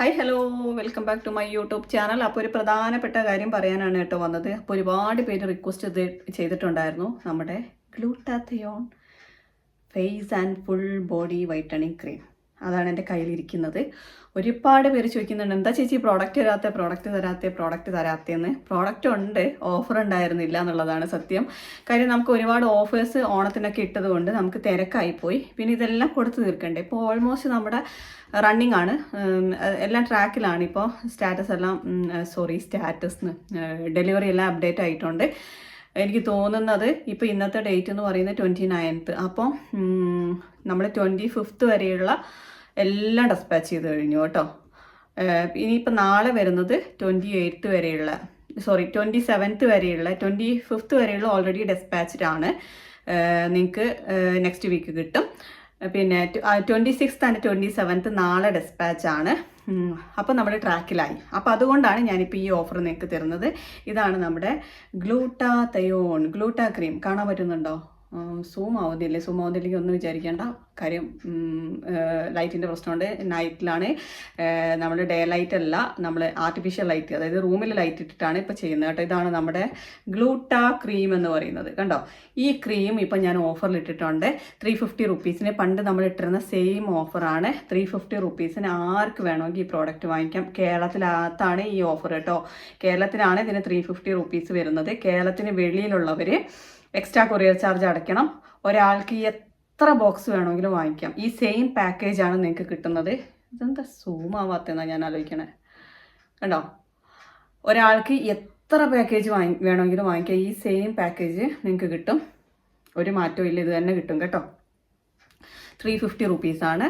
Hi hello welcome back to my YouTube channel അപ്പോൾ ഒരു പ്രധാനപ്പെട്ട കാര്യം പറയാനാണ് കേട്ടോ വന്നത്. അപ്പോൾ ഒരുപാട് പേര് റിക്വസ്റ്റ് ചെയ്ത് ചെയ്തിട്ടുണ്ടായിരുന്നു. നമ്മുടെ glutathione face and full body whitening cream അതാണ് എന്റെ കയ്യിലിരിക്കുന്നത്. ഒരുപാട് പേര് ചോദിക്കുന്നുണ്ട് എന്താ ചേച്ചി പ്രോഡക്റ്റ് തരാത്ത പ്രോഡക്റ്റ് തരാത്ത പ്രോഡക്റ്റ് തരാത്തതെന്ന് പ്രോഡക്റ്റ് ഉണ്ട് ഓഫർ ഉണ്ടായിരുന്നില്ല എന്നുള്ളതാണ് സത്യം. കാര്യം നമുക്ക് ഒരുപാട് ഓഫേഴ്സ് ഓണത്തിനൊക്കെ ഇട്ടതുകൊണ്ട് നമുക്ക് തിരക്കായിപ്പോയി പിന്നെ ഇതെല്ലാം കൊടുത്തു തീർക്കണ്ടേ? ഇപ്പോൾ ഓൾമോസ്റ്റ് നമ്മുടെ റണ്ണിങ് ആണ്. എല്ലാം ട്രാക്കിലാണ് ഇപ്പോൾ സ്റ്റാറ്റസ് എല്ലാം സോറി സ്റ്റാറ്റസ് ഡെലിവറി എല്ലാം അപ്ഡേറ്റ് ആയിട്ടുണ്ട്. എനിക്ക് തോന്നുന്നത് ഇപ്പോൾ ഇന്നത്തെ ഡേറ്റ് എന്ന് പറയുന്നത് ട്വന്റി നയൻത്ത് അപ്പോൾ നമ്മൾ ട്വന്റി ഫിഫ്ത്ത് വരെയുള്ള എല്ലാം ഡെസ്പാച്ച് ചെയ്ത് കഴിഞ്ഞു കേട്ടോ. ഇനിയിപ്പോൾ നാളെ വരുന്നത് ട്വന്റി എയ്ത്ത് വരെയുള്ള സോറി ട്വന്റി സെവൻത്ത് വരെയുള്ള ട്വന്റി ഫിഫ്ത്ത് വരെയുള്ള ഓൾറെഡി ഡെസ്പാച്ച്ഡ് ആണ്. നിങ്ങൾക്ക് നെക്സ്റ്റ് വീക്ക് കിട്ടും. പിന്നെ twenty sixth and twenty seventh നാളെ ഡെസ്പാച്ച് ആണ്. അപ്പോൾ നമ്മുടെ ട്രാക്കിലായി. അപ്പോൾ അതുകൊണ്ടാണ് ഞാനിപ്പോൾ ഈ ഓഫർ നിങ്ങൾക്ക് തരുന്നത്. ഇതാണ് നമ്മുടെ ഗ്ലൂട്ടാ തയോൺ ഗ്ലൂട്ടാ ക്രീം. കാണാൻ പറ്റുന്നുണ്ടോ? സൂം ആവുന്നില്ലേ സൂം ആവുന്നില്ലെങ്കിൽ ഒന്നും വിചാരിക്കേണ്ട. കാര്യം ലൈറ്റിന്റെ പ്രശ്നമുണ്ട്. നൈറ്റിലാണ് നമ്മൾ ഡേ ലൈറ്റ് അല്ല. നമ്മൾ ആർട്ടിഫിഷ്യൽ ലൈറ്റ് അതായത് റൂമിൽ ലൈറ്റ് ഇട്ടിട്ടാണ് ഇപ്പോൾ ചെയ്യുന്നത് കേട്ടോ. ഇതാണ് നമ്മുടെ ഗ്ലൂട്ട ക്രീം എന്ന് പറയുന്നത്. കണ്ടോ? ഈ ക്രീം ഇപ്പം ഞാൻ ഓഫറിൽ ഇട്ടിട്ടുണ്ട്. ത്രീ ഫിഫ്റ്റി റുപ്പീസിന് പണ്ട് നമ്മൾ ഇട്ടിരുന്ന സെയിം ഓഫറാണ് ത്രീ ഫിഫ്റ്റി റുപ്പീസിന് ആർക്ക് വേണമെങ്കിൽ ഈ പ്രോഡക്റ്റ് വാങ്ങിക്കാം? കേരളത്തിനകത്താണ് ഈ ഓഫർ കേട്ടോ. കേരളത്തിലാണ് ഇതിന് ത്രീ ഫിഫ്റ്റി റുപ്പീസ് വരുന്നത്. കേരളത്തിന് വെളിയിലുള്ളവർ എക്സ്ട്രാ കൊറിയർ ചാർജ് അടയ്ക്കണം. ഒരാൾക്ക് എത്ര ബോക്സ് വേണമെങ്കിലും വാങ്ങിക്കാം. ഈ സെയിം പാക്കേജ് ആണ് നിങ്ങൾക്ക് കിട്ടുന്നത്. ഇതെന്താ സൂം ആവാത്തെന്നാണ് ഞാൻ ആലോചിക്കണേ. കണ്ടോ? ഒരാൾക്ക് എത്ര പാക്കേജ് വാങ്ങി വേണമെങ്കിലും വാങ്ങിക്കാം. ഈ സെയിം പാക്കേജ് നിങ്ങൾക്ക് കിട്ടും. ഒരു മാറ്റവും ഇല്ല ഇത് തന്നെ കിട്ടും കേട്ടോ. ത്രീ ഫിഫ്റ്റി റുപ്പീസാണ്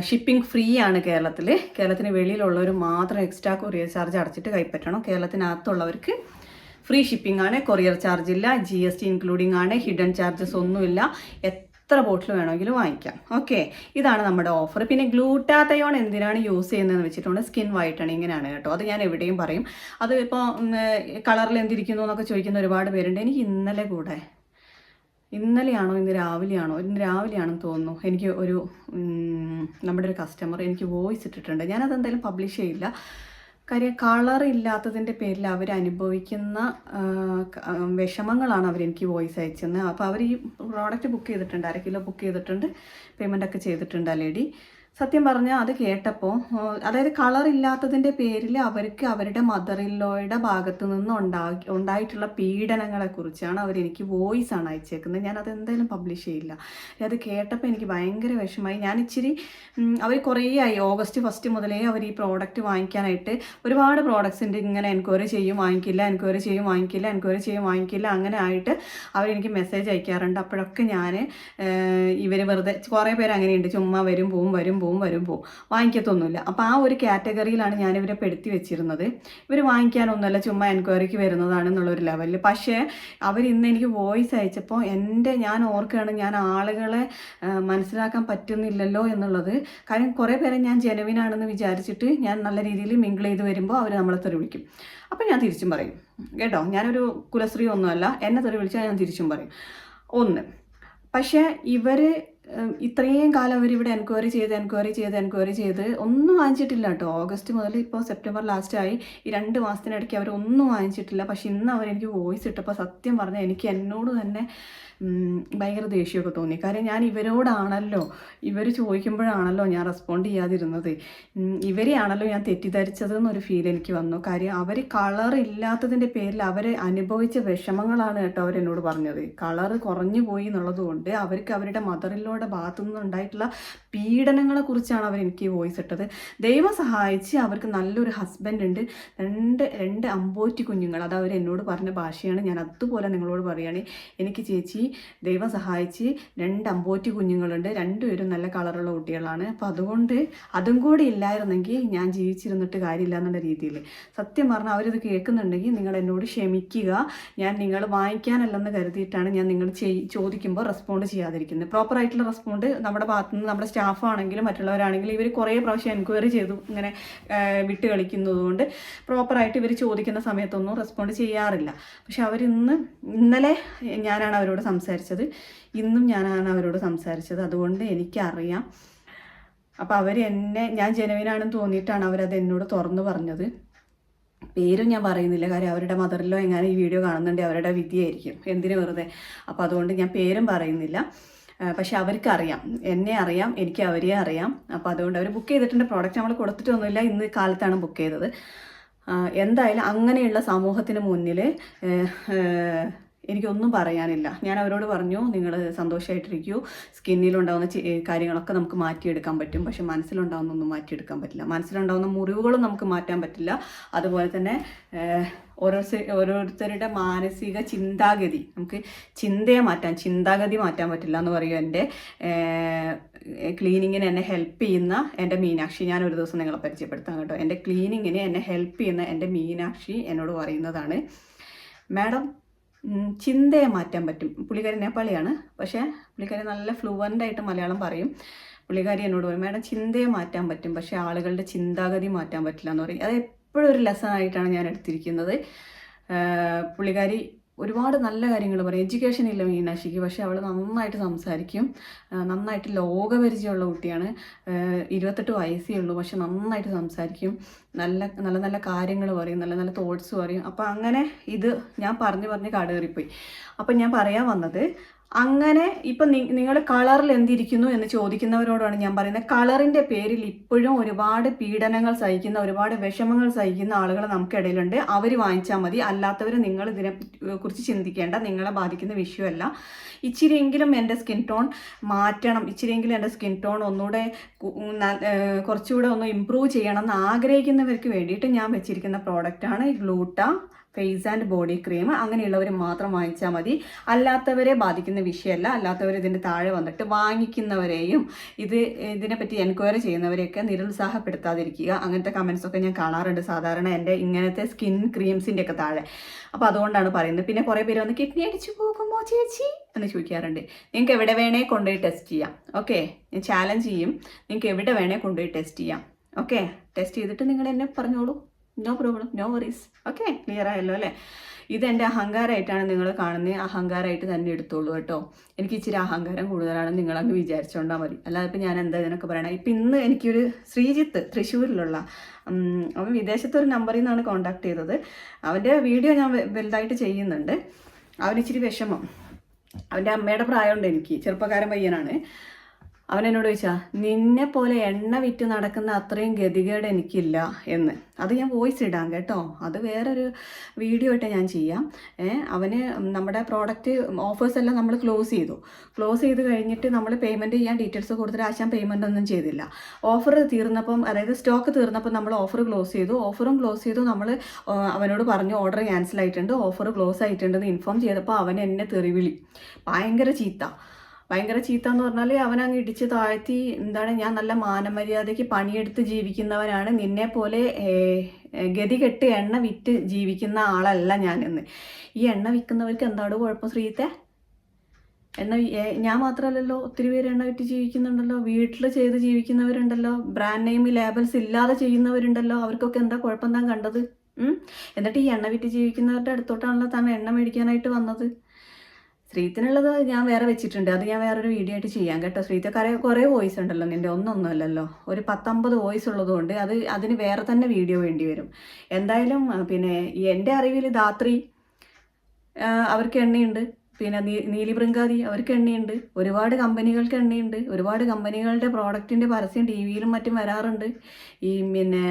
ഷിപ്പിംഗ് ഫ്രീ ആണ് കേരളത്തിൽ കേരളത്തിന് വെളിയിലുള്ളവർ മാത്രം എക്സ്ട്രാ കൊറിയർ ചാർജ് അടച്ചിട്ട് കൈപ്പറ്റണം. കേരളത്തിനകത്തുള്ളവർക്ക് ഫ്രീ ഷിപ്പിംഗ് ആണ് കൊറിയർ ചാർജ് ഇല്ല ജി എസ് ടി ഇൻക്ലൂഡിംഗ് ആണ് ഹിഡൻ ചാർജസ് ഒന്നുമില്ല. എത്ര ബോട്ടിൽ വേണമെങ്കിലും വാങ്ങിക്കാം. ഓക്കെ ഇതാണ് നമ്മുടെ ഓഫർ പിന്നെ ഗ്ലൂട്ടാത്തയോൺ എന്തിനാണ് യൂസ് ചെയ്യുന്നതെന്ന് വെച്ചിട്ടുണ്ട്? സ്കിൻ വൈറ്റണിങ്ങിനാണ് കേട്ടോ. അത് ഞാൻ എവിടെയും പറയും. അത് ഇപ്പോൾ കളറിൽ എന്തിരിക്കുന്നു എന്നൊക്കെ ചോദിക്കുന്ന ഒരുപാട് പേരുണ്ട്. എനിക്ക് ഇന്നലെ കൂടെ ഇന്നലെയാണോ ഇന്ന് രാവിലെയാണോ? ഇന്ന് രാവിലെയാണെന്ന് തോന്നുന്നു. എനിക്ക് ഒരു നമ്മുടെ ഒരു കസ്റ്റമർ എനിക്ക് വോയിസ് ഇട്ടിട്ടുണ്ട്. ഞാനതെന്തായാലും പബ്ലിഷ് ചെയ്യില്ല. കാര്യം കളർ ഇല്ലാത്തതിന്റെ പേരിൽ അവർ അനുഭവിക്കുന്ന വിഷമങ്ങളാണ് അവരെനിക്ക് വോയിസ് അയച്ചത് അപ്പോൾ അവർ ഈ പ്രോഡക്റ്റ് ബുക്ക് ചെയ്തിട്ടുണ്ട് അര കിലോ ബുക്ക് ചെയ്തിട്ടുണ്ട് പേയ്മെന്റ് ഒക്കെ ചെയ്തിട്ടുണ്ട് ആ ലേഡി സത്യം പറഞ്ഞാൽ അത് കേട്ടപ്പോൾ അതായത് കളർ ഇല്ലാത്തതിന്റെ പേരിൽ അവർക്ക് അവരുടെ മദർ ഇല്ലോയുടെ ഭാഗത്ത് നിന്ന് ഉണ്ടാക്കി ഉണ്ടായിട്ടുള്ള പീഡനങ്ങളെക്കുറിച്ചാണ് അവരെനിക്ക് വോയിസ് ആണ് അയച്ചേക്കുന്നത്. ഞാൻ അതെന്തായാലും പബ്ലിഷ് ചെയ്യില്ല. അത് കേട്ടപ്പോൾ എനിക്ക് ഭയങ്കര വിഷമമായി. ഞാൻ ഇച്ചിരി അവർ കുറേ ആയി. ഓഗസ്റ്റ് ഫസ്റ്റ് മുതലേ അവർ ഈ പ്രോഡക്റ്റ് വാങ്ങിക്കാനായിട്ട് ഒരുപാട് പ്രോഡക്ട്സിന്റെ ഇങ്ങനെ എൻക്വയറി ചെയ്യും വാങ്ങിക്കില്ല എൻക്വയറി ചെയ്യും വാങ്ങിക്കില്ല എൻക്വയറി ചെയ്യും വാങ്ങിക്കില്ല അങ്ങനെ ആയിട്ട് അവരെനിക്ക് മെസ്സേജ് അയക്കാറുണ്ട്. അപ്പോഴൊക്കെ ഞാൻ ഇവർ വെറുതെ കുറേ പേര് അങ്ങനെയുണ്ട്. ചുമ്മാ വരും പോവും വരും പോവും വരും പോവും. വാങ്ങിക്കത്തൊന്നുമില്ല. അപ്പോൾ ആ ഒരു കാറ്റഗറിയിലാണ് ഞാൻ ഇവരെ പെടുത്തി വെച്ചിരുന്നത്. ഇവർ വാങ്ങിക്കാനൊന്നുമല്ല ചുമ്മാ എൻക്വയറിക്ക് വരുന്നതാണ് വരുന്നതാണെന്നുള്ളൊരു ലെവലിൽ പക്ഷേ അവർ ഇന്ന് എനിക്ക് വോയിസ് അയച്ചപ്പോൾ എന്റെ ഞാൻ ഓർക്കുകയാണ് ഞാൻ ആളുകളെ മനസ്സിലാക്കാൻ പറ്റുന്നില്ലല്ലോ എന്നുള്ളത്. കാര്യം കുറേ പേരെ ഞാൻ ജനുവിനാണെന്ന് വിചാരിച്ചിട്ട് ഞാൻ നല്ല രീതിയിൽ മിങ്കിൾ ചെയ്ത് വരുമ്പോൾ അവർ നമ്മളെ തെറി വിളിക്കും. അപ്പം ഞാൻ തിരിച്ചും പറയും. കേട്ടോ? ഞാനൊരു കുലശ്രീ ഒന്നുമല്ല. എന്നെ തെറി വിളിച്ചാൽ ഞാൻ തിരിച്ചും പറയും. ഒന്ന് പക്ഷേ ഇവർ ഇത്രയും കാലം അവർ ഇവിടെ എൻക്വയറി ചെയ്ത് എൻക്വയറി ചെയ്ത് എൻക്വയറി ചെയ്ത് ഒന്നും വാങ്ങിച്ചിട്ടില്ല കേട്ടോ. ഓഗസ്റ്റ് മുതൽ ഇപ്പോൾ സെപ്റ്റംബർ ലാസ്റ്റ് ആയി. ഈ രണ്ട് മാസത്തിനിടയ്ക്ക് അവർ ഒന്നും വാങ്ങിച്ചിട്ടില്ല. പക്ഷെ ഇന്ന് അവർ എനിക്ക് വോയിസ് ഇട്ടപ്പോൾ സത്യം പറഞ്ഞാൽ എനിക്ക് എന്നോട് തന്നെ ഭയങ്കര ദേഷ്യമൊക്കെ തോന്നി. കാര്യം ഞാൻ ഇവരോടാണല്ലോ. ഇവർ ചോദിക്കുമ്പോഴാണല്ലോ ഞാൻ റെസ്പോണ്ട് ചെയ്യാതിരുന്നത്. ഇവരെയാണല്ലോ ഞാൻ തെറ്റിദ്ധരിച്ചതെന്നൊരു ഫീൽ എനിക്ക് വന്നു. കാര്യം അവർ കളർ ഇല്ലാത്തതിന്റെ പേരിൽ അവർ അനുഭവിച്ച വിഷമങ്ങളാണ് കേട്ടോ അവരെന്നോട് പറഞ്ഞത്. കളർ കുറഞ്ഞു പോയി എന്നുള്ളത് കൊണ്ട് അവർക്ക് അവരുടെ മദറിലോടെ ഭാഗത്തു നിന്നുണ്ടായിട്ടുള്ള പീഡനങ്ങളെ കുറിച്ചാണ് അവർ എനിക്ക് വോയിസ് ഇട്ടത്. ദൈവം സഹായിച്ച് അവർക്ക് നല്ലൊരു ഹസ്ബൻഡ് ഉണ്ട്. രണ്ട് രണ്ട് അമ്പോറ്റി കുഞ്ഞുങ്ങൾ. അത് അവർ എന്നോട് പറഞ്ഞ ഭാഷയാണ്. ഞാൻ അതുപോലെ നിങ്ങളോട് പറയുകയാണ്. എനിക്ക് ചേച്ചി ദൈവം സഹായിച്ച് രണ്ട് അമ്പോറ്റി കുഞ്ഞുങ്ങളുണ്ട്. രണ്ടുപേരും നല്ല കളറുള്ള കുട്ടികളാണ്. അപ്പോൾ അതുകൊണ്ട് അതും കൂടി ഇല്ലായിരുന്നെങ്കിൽ ഞാൻ ജീവിച്ചിരുന്നിട്ട് കാര്യമില്ല എന്നുള്ള രീതിയിൽ. സത്യം പറഞ്ഞാൽ അവരിത് കേൾക്കുന്നുണ്ടെങ്കിൽ നിങ്ങൾ എന്നോട് ക്ഷമിക്കുക. ഞാൻ നിങ്ങൾ വാങ്ങിക്കാനല്ലെന്ന് കരുതിയിട്ടാണ് ഞാൻ നിങ്ങൾ ചോദിക്കുമ്പോൾ റെസ്പോണ്ട് ചെയ്യാതിരിക്കുന്നത്. പ്രോപ്പറായിട്ടുള്ള റെസ്പോണ്ട് നമ്മുടെ ഭാഗത്തു നിന്ന് നമ്മുടെ സ്റ്റാഫാണെങ്കിലും മറ്റുള്ളവരാണെങ്കിലും ഇവർ കുറേ പ്രാവശ്യം എൻക്വയറി ചെയ്തു ഇങ്ങനെ വിട്ട് കളിക്കുന്നതുകൊണ്ട് പ്രോപ്പറായിട്ട് ഇവർ ചോദിക്കുന്ന സമയത്തൊന്നും റെസ്പോണ്ട് ചെയ്യാറില്ല. പക്ഷെ അവരിന്ന് ഇന്നലെ ഞാനാണ് അവരോട് സംസാരിച്ചത്. ഇന്നും ഞാനാണ് അവരോട് സംസാരിച്ചത്. അതുകൊണ്ട് എനിക്കറിയാം. അപ്പോൾ അവർ എന്നെ ഞാൻ ജനുവിനാണെന്ന് തോന്നിയിട്ടാണ് അവരത് എന്നോട് തുറന്നു പറഞ്ഞത്. പേരും ഞാൻ പറയുന്നില്ല. കാര്യം അവരുടെ മദറിലോ എങ്ങനെ ഈ വീഡിയോ കാണുന്നുണ്ടെങ്കിൽ അവരുടെ വിധിയായിരിക്കും. എന്തിനു വെറുതെ? അപ്പോൾ അതുകൊണ്ട് ഞാൻ പേരും പറയുന്നില്ല. പക്ഷെ അവർക്കറിയാം. എന്നെ അറിയാം എനിക്ക് അവരെ അറിയാം. അപ്പോൾ അതുകൊണ്ട് അവർ ബുക്ക് ചെയ്തിട്ടുണ്ട്. പ്രോഡക്റ്റ് നമ്മൾ കൊടുത്തിട്ടൊന്നുമില്ല. ഇന്ന് കാലത്താണ് ബുക്ക് ചെയ്തത്. എന്തായാലും അങ്ങനെയുള്ള സമൂഹത്തിന് മുന്നിൽ എനിക്കൊന്നും പറയാനില്ല. ഞാൻ അവരോട് പറഞ്ഞു നിങ്ങൾ സന്തോഷമായിട്ടിരിക്കൂ സ്കിന്നിലുണ്ടാകുന്ന കാര്യങ്ങളൊക്കെ നമുക്ക് മാറ്റിയെടുക്കാൻ പറ്റും. പക്ഷെ മനസ്സിലുണ്ടാകുന്നൊന്നും മാറ്റിയെടുക്കാൻ പറ്റില്ല. മനസ്സിലുണ്ടാകുന്ന മുറിവുകളും നമുക്ക് മാറ്റാൻ പറ്റില്ല. അതുപോലെ തന്നെ ഓരോ ഓരോരുത്തരുടെ മാനസിക ചിന്താഗതി. നമുക്ക് ചിന്തയെ മാറ്റാൻ ചിന്താഗതി മാറ്റാൻ പറ്റില്ല എന്ന് പറയും എന്റെ ക്ലീനിങ്ങിന് എന്നെ ഹെൽപ്പ് ചെയ്യുന്ന എന്റെ മീനാക്ഷി. ഞാൻ ഒരു ദിവസം നിങ്ങളെ പരിചയപ്പെടുത്താം കേട്ടോ. എന്റെ ക്ലീനിങ്ങിന് എന്നെ ഹെൽപ്പ് ചെയ്യുന്ന എന്റെ മീനാക്ഷി എന്നോട് പറയുന്നതാണ്. മാഡം ചിന്തയെ മാറ്റാൻ പറ്റും. പുള്ളിക്കാരി നേപ്പാളിയാണ് പക്ഷേ പുള്ളിക്കാരി നല്ല ഫ്ലുവന്റ് ആയിട്ട് മലയാളം പറയും. പുള്ളിക്കാരി എന്നോട് പറയും മാഡം ചിന്തയെ മാറ്റാൻ പറ്റും. പക്ഷേ ആളുകളുടെ ചിന്താഗതി മാറ്റാൻ പറ്റില്ല എന്ന് പറയും. അത് എപ്പോഴും ഒരു ലെസൺ ആയിട്ടാണ് ഞാൻ എടുത്തിരിക്കുന്നത്. പുള്ളിക്കാരി ഒരുപാട് നല്ല കാര്യങ്ങൾ പറയും. എഡ്യൂക്കേഷൻ ഇല്ല മീനാക്ഷിക്ക്. പക്ഷെ അവൾ നന്നായിട്ട് സംസാരിക്കും. നന്നായിട്ട് ലോകപരിചയമുള്ള കുട്ടിയാണ്. ഇരുപത്തെട്ട് വയസ്സേ ഉള്ളൂ. പക്ഷെ നന്നായിട്ട് സംസാരിക്കും. നല്ല നല്ല നല്ല കാര്യങ്ങൾ പറയും. നല്ല നല്ല തോട്ട്സ് പറയും. അപ്പോൾ അങ്ങനെ ഇത് ഞാൻ പറഞ്ഞ് പറഞ്ഞ് കടേറിപ്പോയി അപ്പം ഞാൻ പറയാൻ വന്നത് അങ്ങനെ ഇപ്പം നിങ്ങൾ കളറിൽ എന്തിരിക്കുന്നു എന്ന് ചോദിക്കുന്നവരോടാണ് ഞാൻ പറയുന്നത്. കളറിന്റെ പേരിൽ ഇപ്പോഴും ഒരുപാട് പീഡനങ്ങൾ സഹിക്കുന്ന ഒരുപാട് വിഷമങ്ങൾ സഹിക്കുന്ന ആളുകൾ നമുക്കിടയിലുണ്ട് അവർ വാങ്ങിച്ചാൽ മതി. അല്ലാത്തവർ നിങ്ങൾ ഇതിനെ കുറിച്ച് ചിന്തിക്കേണ്ട. നിങ്ങളെ ബാധിക്കുന്ന വിഷയമല്ല. ഇച്ചിരിയെങ്കിലും എന്റെ സ്കിൻ ടോൺ മാറ്റണം. ഇച്ചിരിയെങ്കിലും എന്റെ സ്കിൻ ടോൺ ഒന്നുകൂടെ കുറച്ചുകൂടെ ഒന്ന് ഇമ്പ്രൂവ് ചെയ്യണം എന്ന് ആഗ്രഹിക്കുന്നവർക്ക് വേണ്ടിയിട്ട് ഞാൻ വെച്ചിരിക്കുന്ന പ്രോഡക്റ്റാണ് gluta. Face and body cream അങ്ങനെയുള്ളവർ മാത്രം വാങ്ങിച്ചാൽ മതി. അല്ലാത്തവരെ ബാധിക്കുന്ന വിഷയമല്ല. അല്ലാത്തവർ ഇതിന്റെ താഴെ വന്നിട്ട് വാങ്ങിക്കുന്നവരെയും ഇത് ഇതിനെപ്പറ്റി എൻക്വയറി ചെയ്യുന്നവരെയൊക്കെ നിരുത്സാഹപ്പെടുത്താതിരിക്കുക. അങ്ങനത്തെ കമൻസൊക്കെ ഞാൻ കാണാറുണ്ട് സാധാരണ എന്റെ ഇങ്ങനത്തെ സ്കിൻ ക്രീംസിന്റെ ഒക്കെ താഴെ. അപ്പോൾ അതുകൊണ്ടാണ് പറയുന്നത്. പിന്നെ കുറേ പേര് വന്ന് കിഡ്നി അടിച്ചു പോകുമോ ചേച്ചി? എന്ന് ചോദിക്കാറുണ്ട്. നിങ്ങൾക്ക് എവിടെ വേണേ കൊണ്ടുപോയി ടെസ്റ്റ് ചെയ്യാം. ഓക്കെ ഞാൻ ചാലഞ്ച് ചെയ്യും. നിങ്ങൾക്ക് എവിടെ വേണേ കൊണ്ടുപോയി ടെസ്റ്റ് ചെയ്യാം. ഓക്കെ ടെസ്റ്റ് ചെയ്തിട്ട് നിങ്ങൾ എന്നെ പറഞ്ഞോളൂ. No problem no worries okay clear ആയല്ലോ അല്ലേ? ഇതെന്റെ അഹങ്കാരമായിട്ടാണ് നിങ്ങൾ കാണുന്നത് അഹങ്കാരമായിട്ട് തന്നെ എടുത്തോളൂ കേട്ടോ. എനിക്ക് ഇച്ചിരി അഹങ്കാരം കൂടുതലാണ്. നിങ്ങളങ്ങ് വിചാരിച്ചോണ്ടാൽ മതി. അല്ലാതെ ഇപ്പം ഞാൻ എന്താ ഇതിനൊക്കെ പറയണത് ഇപ്പം ഇന്ന് എനിക്കൊരു ശ്രീജിത്ത് തൃശ്ശൂരിലുള്ള അവൻ വിദേശത്തെ ഒരു നമ്പറിൽ നിന്നാണ് കോൺടാക്ട് ചെയ്തത്. അവന്റെ വീഡിയോ ഞാൻ വലുതായിട്ട് ചെയ്യുന്നുണ്ട്. അവനിച്ചിരി വിഷമം. അവന്റെ അമ്മയുടെ പ്രായമുണ്ട് എനിക്ക്. ചെറുപ്പക്കാരൻ പയ്യനാണ്. അവൻ എന്നോട് ചോദിച്ചാ നിന്നെ പോലെ എണ്ണ വിറ്റ് നടക്കുന്ന അത്രയും ഗതികേട് എനിക്കില്ല എന്ന്. അത് ഞാൻ വോയിസ് ഇടാം കേട്ടോ. അത് വേറൊരു വീഡിയോ ആയിട്ട് ഞാൻ ചെയ്യാം. അവന് നമ്മുടെ പ്രോഡക്റ്റ് ഓഫേഴ്സ് എല്ലാം നമ്മൾ ക്ലോസ് ചെയ്തു. ക്ലോസ് ചെയ്ത് കഴിഞ്ഞിട്ട് നമ്മൾ പേയ്മെന്റ് ചെയ്യാൻ ഡീറ്റെയിൽസ് കൊടുത്തിട്ട് ആശാൻ പേയ്മെന്റ് ഒന്നും ചെയ്തില്ല. ഓഫർ തീർന്നപ്പം അതായത് സ്റ്റോക്ക് തീർന്നപ്പം നമ്മൾ ഓഫർ ക്ലോസ് ചെയ്തു. ഓഫറും ക്ലോസ് ചെയ്തു. നമ്മൾ അവനോട് പറഞ്ഞു ഓർഡർ ക്യാൻസൽ ആയിട്ടുണ്ട്. ഓഫർ ക്ലോസ് ആയിട്ടുണ്ടെന്ന് ഇൻഫോം ചെയ്തപ്പോൾ അവൻ എന്നെ തെറിവിളി. ഭയങ്കര ചീത്ത. ഭയങ്കര ചീത്ത എന്ന് പറഞ്ഞാൽ അവനങ്ങ് ഇടിച്ച് താഴ്ത്തി എന്താണ് ഞാൻ നല്ല മാനമര്യാദയ്ക്ക് പണിയെടുത്ത് ജീവിക്കുന്നവനാണ്. നിന്നെ പോലെ ഗതി കെട്ട് എണ്ണ വിറ്റ് ജീവിക്കുന്ന ആളല്ല ഞാനെന്ന്. ഈ എണ്ണ വിൽക്കുന്നവർക്ക് എന്താണ് കുഴപ്പം ശ്രീത്തെ? എണ്ണ ഞാൻ മാത്രമല്ലല്ലോ ഒത്തിരി പേര് എണ്ണ വിറ്റ് ജീവിക്കുന്നുണ്ടല്ലോ. വീട്ടിൽ ചെയ്ത് ജീവിക്കുന്നവരുണ്ടല്ലോ. ബ്രാൻഡ് നെയിം ലേബൽസ് ഇല്ലാതെ ചെയ്യുന്നവരുണ്ടല്ലോ. അവർക്കൊക്കെ എന്താ കുഴപ്പം താൻ കണ്ടത്? എന്നിട്ട് ഈ എണ്ണ വിറ്റ് ജീവിക്കുന്നവരുടെ അടുത്തോട്ടാണല്ലോ താൻ എണ്ണ മേടിക്കാനായിട്ട് വന്നത്. ശ്രീത്തിനുള്ളത് ഞാൻ വേറെ വെച്ചിട്ടുണ്ട്. അത് ഞാൻ വേറൊരു വീഡിയോ ആയിട്ട് ചെയ്യാം കേട്ടോ. ശ്രീത്തെ കുറേ കുറേ വോയിസ് ഉണ്ടല്ലോ നിന്റെ ഒന്നൊന്നും അല്ലല്ലോ ഒരു പത്തൊമ്പത് വോയിസ് ഉള്ളതുകൊണ്ട് അത് അതിന് വേറെ തന്നെ വീഡിയോ വേണ്ടി വരും. എന്തായാലും പിന്നെ എന്റെ അറിവിൽ ധാത്രി അവർക്ക് എണ്ണയുണ്ട്. പിന്നെ നീലിബൃങ്കാതി അവർക്ക് എണ്ണയുണ്ട്. ഒരുപാട് കമ്പനികൾക്ക് എണ്ണയുണ്ട്. ഒരുപാട് കമ്പനികളുടെ പ്രോഡക്റ്റിന്റെ പരസ്യം ടി വിയിലും മറ്റും വരാറുണ്ട്. ഈ പിന്നെ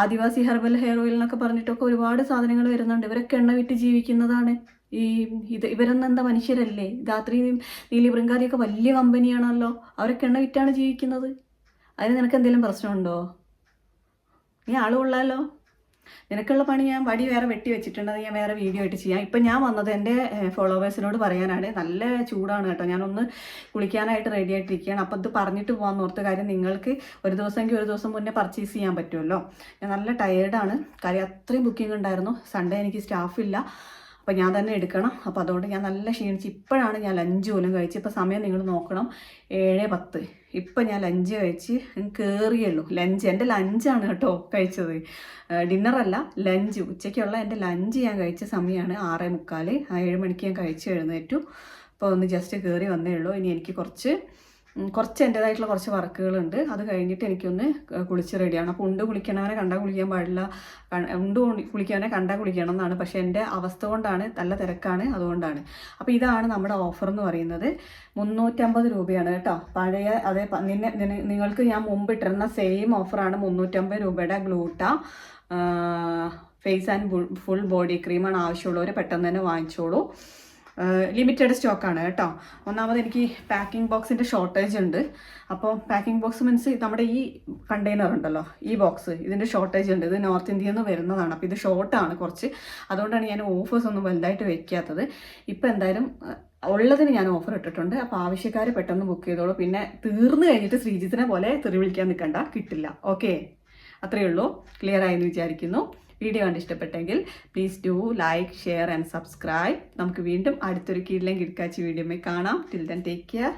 ആദിവാസി ഹെർബൽ ഹെയർ ഓയിൽ എന്നൊക്കെ പറഞ്ഞിട്ടൊക്കെ ഒരുപാട് സാധനങ്ങൾ വരുന്നുണ്ട്. ഇവരൊക്കെ എണ്ണ വിറ്റ് ജീവിക്കുന്നതാണ്. ഈ ഇത് ഇവരൊന്നും എന്താ മനുഷ്യരല്ലേ? രാത്രി നീലി ബൃങ്കാരിയൊക്കെ വലിയ കമ്പനിയാണല്ലോ. അവരൊക്കെ എണ്ണ വിറ്റാണ് ജീവിക്കുന്നത്. അതിന് നിനക്ക് എന്തെങ്കിലും പ്രശ്നമുണ്ടോ? നീ ആൾ കൊള്ളാലോ. നിനക്കുള്ള പണി ഞാൻ വടി വേറെ വെട്ടി വെച്ചിട്ടുണ്ട്. ഞാൻ വേറെ വീഡിയോ ആയിട്ട് ചെയ്യാം. ഇപ്പം ഞാൻ വന്നത് എന്റെ ഫോളോവേഴ്സിനോട് പറയാനാണ്. നല്ല ചൂടാണ് കേട്ടോ. ഞാനൊന്ന് കുളിക്കാനായിട്ട് റെഡി ആയിട്ടിരിക്കുകയാണ്. അപ്പം ഇത് പറഞ്ഞിട്ട് പോകാൻ ഓർത്ത കാര്യം നിങ്ങൾക്ക് ഒരു ദിവസമെങ്കിൽ ഒരു ദിവസം മുന്നേ പർച്ചേസ് ചെയ്യാൻ പറ്റുമല്ലോ. ഞാൻ നല്ല ടയേർഡാണ് കാര്യം അത്രയും ബുക്കിംഗ് ഉണ്ടായിരുന്നു. സൺഡേ എനിക്ക് സ്റ്റാഫില്ല അപ്പോൾ ഞാൻ തന്നെ എടുക്കണം. അപ്പോൾ അതുകൊണ്ട് ഞാൻ നല്ല ക്ഷീണിച്ച് ഇപ്പോഴാണ് ഞാൻ ലഞ്ച് പോലും കഴിച്ച് ഇപ്പോൾ സമയം നിങ്ങൾ നോക്കണം. ഏഴ് പത്ത്. ഇപ്പം ഞാൻ ലഞ്ച് കഴിച്ച് കയറിയുള്ളൂ ലഞ്ച് എന്റെ ലഞ്ചാണ് കേട്ടോ കഴിച്ചത്. ഡിന്നറല്ല ലഞ്ച്. ഉച്ചയ്ക്കുള്ള എന്റെ ലഞ്ച് ഞാൻ കഴിച്ച സമയമാണ് ആറേ മുക്കാൽ ആ ഏഴ് മണിക്ക് ഞാൻ കഴിച്ച് എഴുന്നേറ്റു. അപ്പോൾ ഒന്ന് ജസ്റ്റ് കയറി വന്നേ ഉള്ളൂ. ഇനി എനിക്ക് കുറച്ച് കുറച്ച് എന്റേതായിട്ടുള്ള കുറച്ച് വർക്കുകളുണ്ട്. അത് കഴിഞ്ഞിട്ട് എനിക്കൊന്ന് കുളിച്ച് റെഡിയാണ്. അപ്പോൾ ഉണ്ട് കുളിക്കണവനെ കണ്ടാൽ കുളിക്കാൻ പാടില്ല. ഉണ്ട് കുളി- കുളിക്കാനെ കണ്ടാൽ കുളിക്കണം എന്നാണ്. പക്ഷേ എന്റെ അവസ്ഥ കൊണ്ടാണ് നല്ല തിരക്കാണ് അതുകൊണ്ടാണ്. അപ്പോൾ ഇതാണ് നമ്മുടെ ഓഫർ എന്ന് പറയുന്നത്. മുന്നൂറ്റമ്പത് രൂപയാണ് കേട്ടോ. പഴയ അതേ നിന്നെ നിന- നിങ്ങൾക്ക് ഞാൻ മുമ്പ് ഇട്ടിരുന്ന സെയിം ഓഫറാണ് മുന്നൂറ്റമ്പത് രൂപയുടെ gluta. Face and full body ക്രീമാണ് ആവശ്യമുള്ളവർ പെട്ടെന്ന് തന്നെ വാങ്ങിച്ചോളൂ. ലിമിറ്റഡ് സ്റ്റോക്കാണ് കേട്ടോ. ഒന്നാമത് എനിക്ക് പാക്കിംഗ് ബോക്സിന്റെ ഷോർട്ടേജ് ഉണ്ട്. അപ്പോൾ പാക്കിംഗ് ബോക്സ് മീൻസ് നമ്മുടെ ഈ കണ്ടെയ്നർ ഉണ്ടല്ലോ ഈ ബോക്സ് ഇതിന്റെ ഷോർട്ടേജ് ഉണ്ട്. ഇത് നോർത്ത് ഇന്ത്യയിൽ നിന്ന് വരുന്നതാണ്. അപ്പോൾ ഇത് ഷോർട്ടാണ് കുറച്ച്. അതുകൊണ്ടാണ് ഞാൻ ഓഫേഴ്സ് ഒന്നും വലുതായിട്ട് വയ്ക്കാത്തത് ഇപ്പോൾ എന്തായാലും ഉള്ളതിന് ഞാൻ ഓഫർ ഇട്ടിട്ടുണ്ട്. അപ്പോൾ ആവശ്യക്കാർ പെട്ടെന്ന് ബുക്ക് ചെയ്തോളൂ. പിന്നെ തീർന്നു കഴിഞ്ഞിട്ട് ശ്രീജിത്തിനെ പോലെ തെറി വിളിക്കാൻ നിൽക്കണ്ട കിട്ടില്ല. ഓക്കെ അത്രയേ ഉള്ളൂ. ക്ലിയർ ആയെന്ന് വിചാരിക്കുന്നു. വീഡിയോ കണ്ട് ഇഷ്ടപ്പെട്ടെങ്കിൽ please do like share and subscribe നമുക്ക് വീണ്ടും അടുത്തൊരു കീഴിലും കിടക്കാച്ചി വീഡിയോ കാണാം. Till then take care